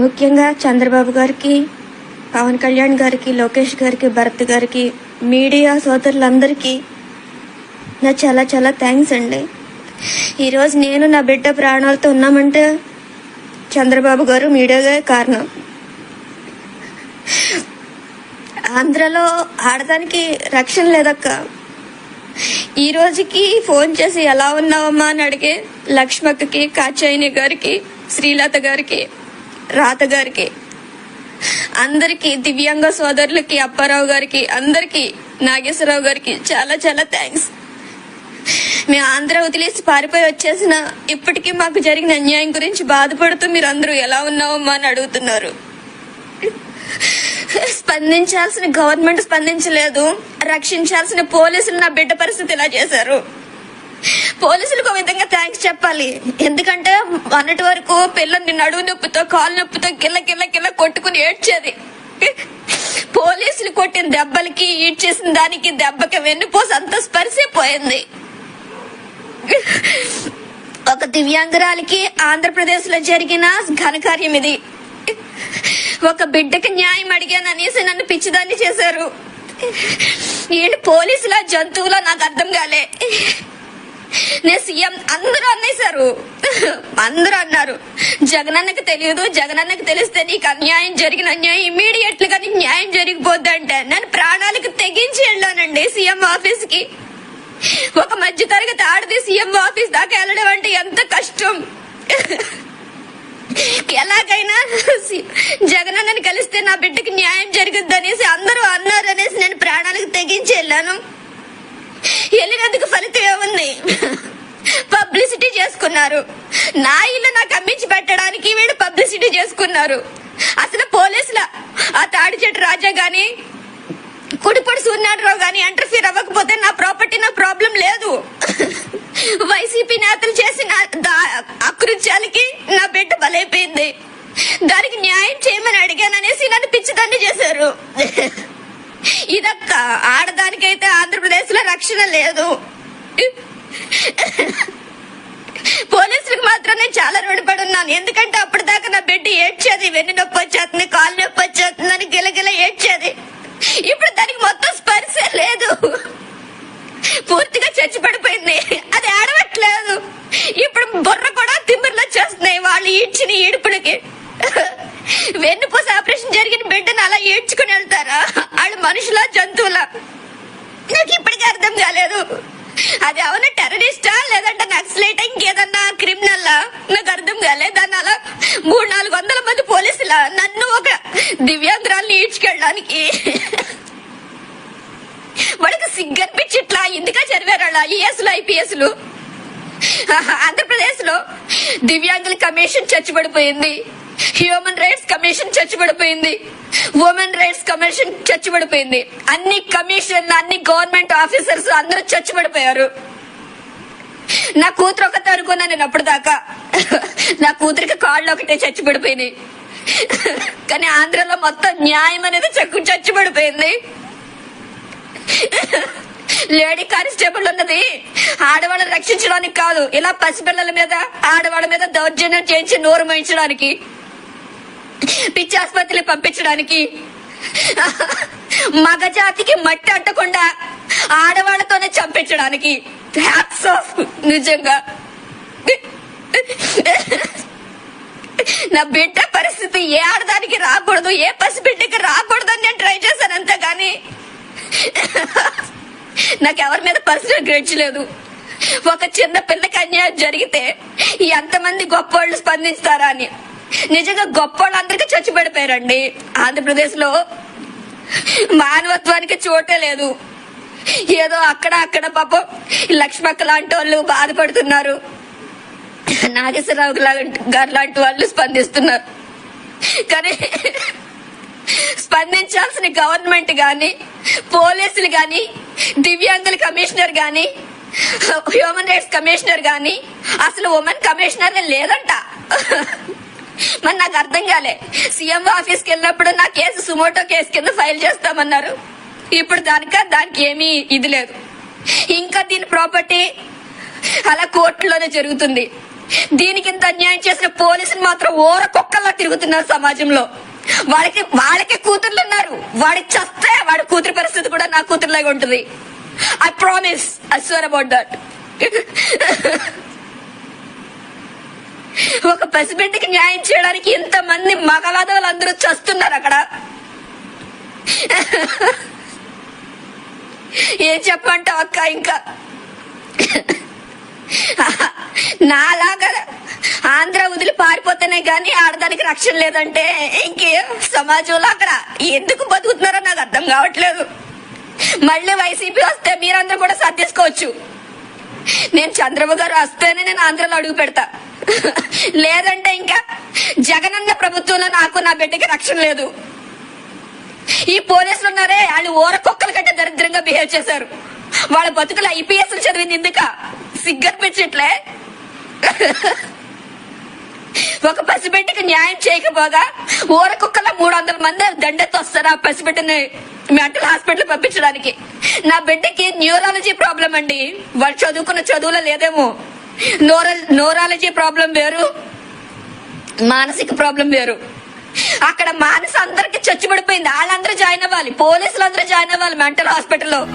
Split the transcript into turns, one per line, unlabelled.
ముఖ్యంగా చంద్రబాబు గారికి పవన్ కళ్యాణ్ గారికి లోకేష్ గారికి భరత్ గారికి మీడియా సోదరులందరికీ నా చాలా చాలా థ్యాంక్స్ అండి. ఈరోజు నేను నా బిడ్డ ప్రాణాలతో ఉన్నామంటే చంద్రబాబు గారు మీడియాగా కారణం. ఆంధ్రలో ఆడటానికి రక్షణ లేదక్క. ఈ రోజుకి ఫోన్ చేసి ఎలా ఉన్నావమ్మా అని అడిగే లక్ష్మక్కకి కాచాయిని గారికి శ్రీలత గారికి రాత గారికి అందరికి దివ్యాంగ సోదరులకి అప్పారావు గారికి అందరికి నాగేశ్వరరావు గారికి చాలా చాలా థ్యాంక్స్ మేము ఆంధ్ర వదిలేసి పారిపోయి వచ్చేసిన ఇప్పటికీ మాకు జరిగిన అన్యాయం గురించి బాధపడుతూ మీరు అందరూ ఎలా ఉన్నావమ్మా అని అడుగుతున్నారు. స్పందించాల్సిన గవర్నమెంట్ స్పందించలేదు. రక్షించాల్సిన పోలీసులు నా బిడ్డ పరిస్థితి ఇలా చేశారు. పోలీసులకు ఒక విధంగా థ్యాంక్స్ చెప్పాలి. ఎందుకంటే మొన్నటి వరకు పిల్లల్ని నడువు నొప్పితో కాలు నొప్పితో గిల్ల గిల్ల గిల్ల కొట్టుకుని ఏడ్చేది. పోలీసులు కొట్టిన దెబ్బలకి ఈడ్చేసిన దానికి దెబ్బకి వెన్నుపోసి అంత స్పర్శపోయింది ఒక దివ్యాంగురాలికి ఆంధ్రప్రదేశ్లో జరిగిన ఘనకార్యం ఇది. ఒక బిడ్డకి న్యాయం అడిగాను అనేసి నన్ను పిచ్చిదాన్ని చేశారు. వీళ్ళు పోలీసుల జంతువులో నాకు అర్థం కాలే. నేను సీఎం అందరూ అన్నేశారు అందరూ అన్నారు. జగనన్నకి తెలియదు జగనన్నకి తెలిస్తే నీకు అన్యాయం జరిగిన అన్యాయం ఇమీడియట్గా నీకు న్యాయం జరిగిపోద్ది అంటే నేను ప్రాణాలకు తెగించి వెళ్ళానండి సీఎం ఆఫీస్కి ఒక మధ్య తరగతి ఆడది సీఎం ఆఫీస్ దాకా వెళ్ళడం అంటే ఎంత కష్టం. ఎలాగైనా జగన్ జగనన్నని కలిస్తే నా బిడ్డకి న్యాయం జరుగుద్ది అనేసి అందరూ అన్నారు అనేసి నేను ప్రాణాలకు తెగించి వెళ్ళాను. వెళ్ళినందుకు ఫలితం ఏముంది పబ్లిసిటీ చేసుకున్నారు నా ఇల్లు నాకు అమ్మించి పెట్టడానికి వీడు పబ్లిసిటీ చేసుకున్నారు. అసలు పోలీసుల ఆ తాడి చెట్టు రాజా గాని కుడిపొడి సూర్యనారాయణరావు గాని ఇంటర్ఫీర్ అవ్వకపోతే నా ప్రాపర్టీ నా ప్రాబ్లం లేదు. వైసీపీ నేతలు చేసిన అకృత్యాలకి నా బిడ్డ బలైపోయింది. దానికి న్యాయం చేయమని అడిగాననేసి నన్ను పిచ్చిదండి చేశారు. ఇదక్క ఆడదానికైతే ఆంధ్రప్రదేశ్లో రక్షణ లేదు. పోలీసులకు మాత్రం నేను చాలా రుణపడి ఉన్నాను ఎందుకంటే అప్పటిదాకా నా బిడ్డ ఏడ్చేది వెన్ను నొప్పి వచ్చేస్తుంది కాలు నొప్పి వచ్చేస్తుంది అని గిలగిల ఏడ్చేది. ఇప్పుడు దానికి మొత్తం స్పర్శ లేదు. పూర్తిగా చచ్చి పడిపోయింది అది ఆడవట్లేదు ఇప్పుడు బుర్ర కూడా తిమ్మిర్లు వచ్చేస్తున్నాయి వాళ్ళు ఈడ్చిన ఈడుపులకి. వెన్నుపూస ఆపరేషన్ జరిగిన బిడ్డను అలా ఏడ్చుకుని వెళ్తారా? వాళ్ళు మనుషుల జంతువుల. నాకు ఇప్పటికీ అర్థం కాలేదు. అది అవునా టెర్రరిస్టా? లేదంటే నక్సలైట్ ఇంకేదన్నా క్రిమినల్? నాకు అర్థం కాలేదు దాన్ని అలా మూడు నాలుగు వందల మంది పోలీసుల? నన్ను ఒక దివ్యాంధ్రాల్ని ఈడ్చుకెళ్ళడానికి. వాళ్ళకి సిగ్గనిపించి ఇట్లా ఎందుక చదివారు అలా? ఈఎస్లు ఐపీఎస్లు? ఆంధ్రప్రదేశ్లో దివ్యాంగుల కమిషన్ చచ్చిపడిపోయింది. హ్యూమన్ రైట్స్ కమిషన్ చచ్చిపడిపోయింది. ఉమెన్ రైట్స్ కమిషన్ చచ్చిపడిపోయింది. అన్ని కమిషన్ అన్ని గవర్నమెంట్ ఆఫీసర్స్ అందరూ చచ్చిపడిపోయారు. నా కూతురు ఒకటి అనుకున్నా నేను అప్పుడు దాకా నా కూతురికి కాళ్ళు ఒకటే చచ్చిపడిపోయినాయి. కానీ ఆంధ్రలో మొత్తం న్యాయం అనేది చక్కు చచ్చిపడిపోయింది. లేడీ కానిస్టేబుల్ ఉన్నది. ఆడవాళ్ళని రక్షించడానికి కాదు. ఇలా పసిపిల్లల మీద ఆడవాళ్ళ మీద దౌర్జన్యం చేయించి నోరు మోయించడానికి. పిచ్చి ఆసుపత్రిలో పంపించడానికి. మగజాతికి మట్టి అంటకుండా ఆడవాళ్ళతోనే చంపించడానికి. ఆఫ్ నిజంగా. నా బిడ్డ పరిస్థితి ఏ ఆడదానికి రాకూడదు ఏ పసిబిడ్డకి రాకూడదని నేను ట్రై చేశాను అంతే కానీ నాకు ఎవరి మీద పర్సనల్ గ్రెడ్జ్ లేదు. ఒక చిన్న పిల్లకి అన్యాయం జరిగితే ఎంతమంది గొప్పోళ్ళు స్పందిస్తారా అని. నిజంగా గొప్పోళ్ళందరికీ చచ్చిపెడిపోయారండి ఆంధ్రప్రదేశ్లో మానవత్వానికి చోటే లేదు. ఏదో అక్కడ అక్కడ పాపం లక్ష్మక్క లాంటి వాళ్ళు బాధపడుతున్నారు. నాగేశ్వరరావు గారు లాంటి వాళ్ళు స్పందిస్తున్నారు. కానీ స్పందించాల్సిన గవర్నమెంట్ గాని పోలీసులు గాని దివ్యాంగుల కమిషనర్ గాని హ్యూమన్ రైట్స్ కమిషనర్ గాని అసలు ఉమెన్ కమిషనర్ లేదంట. మరి నాకు అర్థం కాలే. సీఎం ఆఫీస్కి వెళ్ళినప్పుడు నా కేసు సుమోటో కేసు కింద ఫైల్ చేస్తామన్నారు. ఇప్పుడు దానిక దానికి ఏమీ ఇది లేదు. ఇంకా దీని ప్రాపర్టీ అలా కోర్టులోనే జరుగుతుంది. దీనికి ఇంత అన్యాయం చేసిన పోలీసులు మాత్రం ఓర కుక్కల్లా తిరుగుతున్నారు సమాజంలో. వాళ్ళకి వాళ్ళకి కూతుర్లు ఉన్నారు. వాడికి చస్తే వాడి కూతురు పరిస్థితి కూడా నా కూతురులాగా ఉంటుంది. I promise I swear about that ఒక పసిబిడ్డకి న్యాయం చేయడానికి ఇంతమంది మగవాదవులు అందరూ చస్తున్నారు అక్కడ. ఏం చెప్పంటావు అక్క ఇంకా? నాలాగా ఆంధ్ర వదిలి పారిపోతేనే గాని ఆడదానికి రక్షణ లేదంటే ఇంకేం సమాజంలో అక్కడ ఎందుకు బతుకుతున్నారో నాకు అర్థం కావట్లేదు. మళ్ళీ వైసీపీ వస్తే మీరందరూ కూడా సర్దేసుకోవచ్చు. నేను చంద్రబాబు గారు వస్తేనే నేను ఆంధ్రలో అడుగు పెడతా. లేదంటే ఇంకా జగనన్న ప్రభుత్వంలో నాకు నా బిడ్డకి రక్షణ లేదు. ఈ పోలీసులు ఉన్నారే వాళ్ళు ఓర కుక్కల కంటే దరిద్రంగా బిహేవ్ చేశారు. వాళ్ళ బతుకులు ఐపీఎస్ చదివింది ఎందుక సిగ్గనిపించట్లే ఒక పసిబిడ్డకి న్యాయం చేయకపోగా ఊర కుక్కల మూడు వందల మంది దండెత్తి వస్తారు ఆ పసిబిడ్డని? మెంటల్ హాస్పిటల్ పంపించడానికి. నా బిడ్డకి న్యూరాలజీ ప్రాబ్లం అండి. వాళ్ళు చదువుకున్న చదువులో లేదేమో. నోరల్ నోరాలజీ ప్రాబ్లం వేరు. మానసిక ప్రాబ్లం వేరు. అక్కడ మానస అందరికి చచ్చిపడిపోయింది వాళ్ళందరూ జాయిన్ అవ్వాలి. పోలీసులు అందరూ జాయిన్ అవ్వాలి మెంటల్ హాస్పిటల్లో.